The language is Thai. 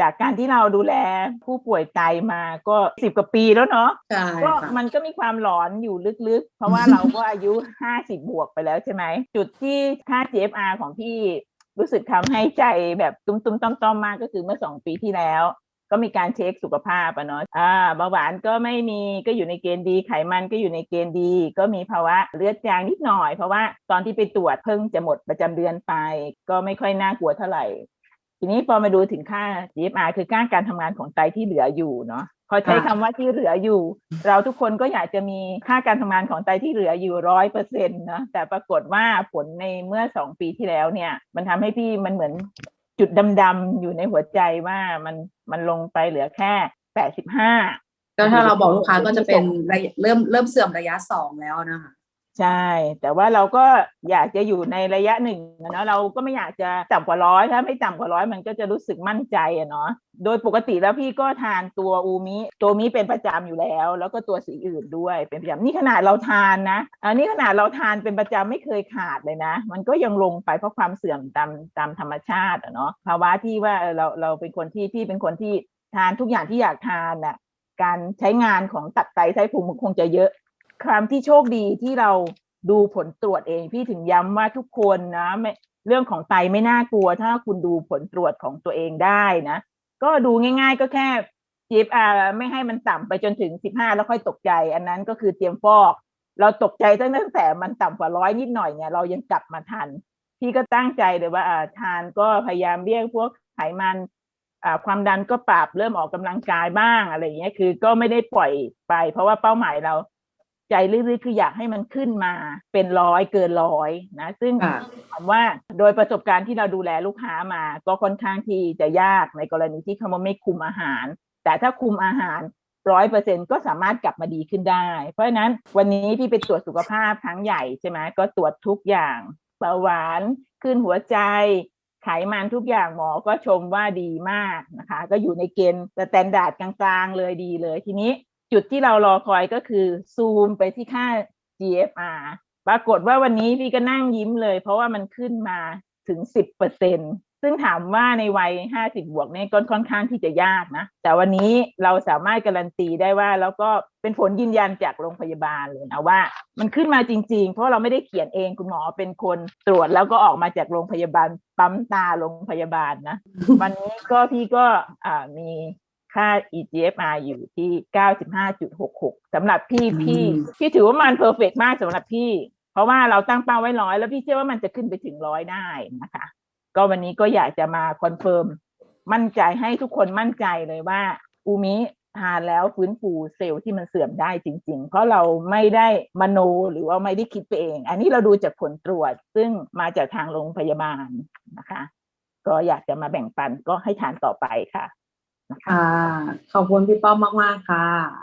จากการที่เราดูแลผู้ป่วยไตมาก็สิบกว่าปีแล้วเนาะใช่ก็ค่ะมันก็มีความหลอนอยู่ลึกๆ เพราะว่าเราก็อายุห้าสิบบวกไปแล้วใช่ไหม จุดที่ค่า GFR ของพี่รู้สึกทำให้ใจแบบตุ้มๆต้อมๆมากก็คือเมื่อสองปีที่แล้ว ก็มีการเช็คสุขภาพอะเนาะอ่าเบาหวานก็ไม่มีก็อยู่ในเกณฑ์ดีไขมันก็อยู่ในเกณฑ์ดี ก็มีภาวะเลือดจางนิดหน่อย เพราะว่าตอนที่ไปตรวจเพิ่งจะหมดประจำเดือนไป ก็ไม่ค่อยน่ากลัวเท่าไหร่ ทีนี้พอมาดูถึงค่า GFR คือค่าการทำงานของไตที่เหลืออยู่เนาะพอใช้คำว่าที่เหลืออยู่ เราทุกคนก็อยากจะมีค่าการทำงานของไตที่เหลืออยู่ร้อยเปอร์เซ็นต์นะแต่ปรากฏว่าผลในเมื่อสองปีที่แล้วเนี่ย มันทำให้พี่มันเหมือนจุดดำๆอยู่ในหัวใจว่ามันมันลงไปเหลือแค่แปดสิบห้าก็ถ้าเราบอกลูกค้าก็จะเป็นระยะเริ่มเริ่มเสื่อมระยะสองแล้วนะคะ ใช่ แต่ว่าเราก็อยากจะอยู่ในระยะหนึ่งเนาะเราก็ไม่อยากจะต่ำกว่าร้อยถ้าไม่ต่ำกว่าร้อยมันก็จะรู้สึกมั่นใจอะเนาะโดยปกติแล้วพี่ก็ทานตัวอูมิตัวมิเป็นประจำอยู่แล้ว แล้วก็ตัวสีอื่นด้วยเป็นประจำนี่ขนาดเราทานนะอันนี้ขนาดเราทานเป็นประจำไม่เคยขาดเลยนะ มันก็ยังลงไปเพราะความเสื่อมตามตามธรรมชาติอะเนาะภาวะที่ว่าเออเราเราเป็นคนที่ที่เป็นคนที่ทานทุกอย่างที่อยากทานน่ะการใช้งานของตับไตไส้พุงมันคงจะเยอะ ความที่โชคดีที่เราดูผลตรวจเองพี่ถึงย้ำว่าทุกคนนะไม่เรื่องของไตไม่น่ากลัว ถ้าคุณดูผลตรวจของตัวเองได้นะ ก็ดูง่ายๆก็แค่ GFR ไม่ให้มันต่ำไปจนถึง 15 แล้วค่อยตกใจ อันนั้นก็คือเตรียมฟอก เราตกใจตั้งแต่มันต่ำกว่าร้อยนิดหน่อยเนี่ยเรายังกลับมาทัน พี่ก็ตั้งใจเลยว่าอ่าทานก็พยายามเลี่ยงพวกไขมันอ่าความดันก็ปรับเริ่มออกกำลังกายบ้างอะไรอย่างเงี้ยคือก็ไม่ได้ปล่อยไป เพราะว่าเป้าหมายเรา ใจลึกๆคืออยากให้มันขึ้นมาเป็นร้อยเกินร้อยนะ ซึ่งค่ะถามว่าโดยประสบการณ์ที่เราดูแลลูกค้ามา ก็ค่อนข้างที่จะยากในกรณีที่เขาไม่คุมอาหาร แต่ถ้าคุมอาหารร้อยเปอร์เซ็นก็สามารถกลับมาดีขึ้นได้ เพราะฉะนั้นวันนี้ที่ไปตรวจสุขภาพครั้งใหญ่ใช่ไหมก็ตรวจทุกอย่างเบาหวานขึ้นหัวใจไขมันทุกอย่างหมอก็ชมว่าดีมากนะคะ ก็อยู่ในเกณฑ์สแตนดาร์ดกลางๆเลยดีเลยทีนี้ จุดที่เรารอคอยก็คือซูมไปที่ค่า GFR ปรากฏว่าวันนี้พี่ก็นั่งยิ้มเลย เพราะว่ามันขึ้นมาถึง10เปอร์เซ็นซึ่งถามว่าในวัย50บวกเนี่ยก็ค่อนข้างที่จะยากนะ แต่วันนี้เราสามารถการันตีได้ว่า แล้วก็เป็นผลยืนยันจากโรงพยาบาลเลยนะว่า มันขึ้นมาจริง ๆ เพราะเราไม่ได้เขียนเองคุณหมอเป็นคนตรวจแล้วก็ออกมาจากโรงพยาบาลปั๊มตาโรงพยาบาลนะ วันนี้ก็พี่ก็มี ค่า EGFR อยู่ที่ 95.66สำหรับพี่พี่พี่ถือว่ามันเพอร์เฟกมากสำหรับพี่ เพราะว่าเราตั้งเป้าไว้ร้อยแล้วพี่เชื่อว่ามันจะขึ้นไปถึงร้อยได้นะคะ ก็วันนี้ก็อยากจะมาคอนเฟิร์มมั่นใจให้ทุกคนมั่นใจเลยว่า อูมิทานแล้วฟื้นฟูเซลล์ที่มันเสื่อมได้จริง ๆ เพราะเราไม่ได้มโนหรือว่าไม่ได้คิดไปเอง อันนี้เราดูจากผลตรวจซึ่งมาจากทางโรงพยาบาลนะคะ ก็อยากจะมาแบ่งปันก็ให้ทานต่อไปค่ะนะคะ ค่ะ ขอบคุณพี่ป้อมมาก ๆ ค่ะ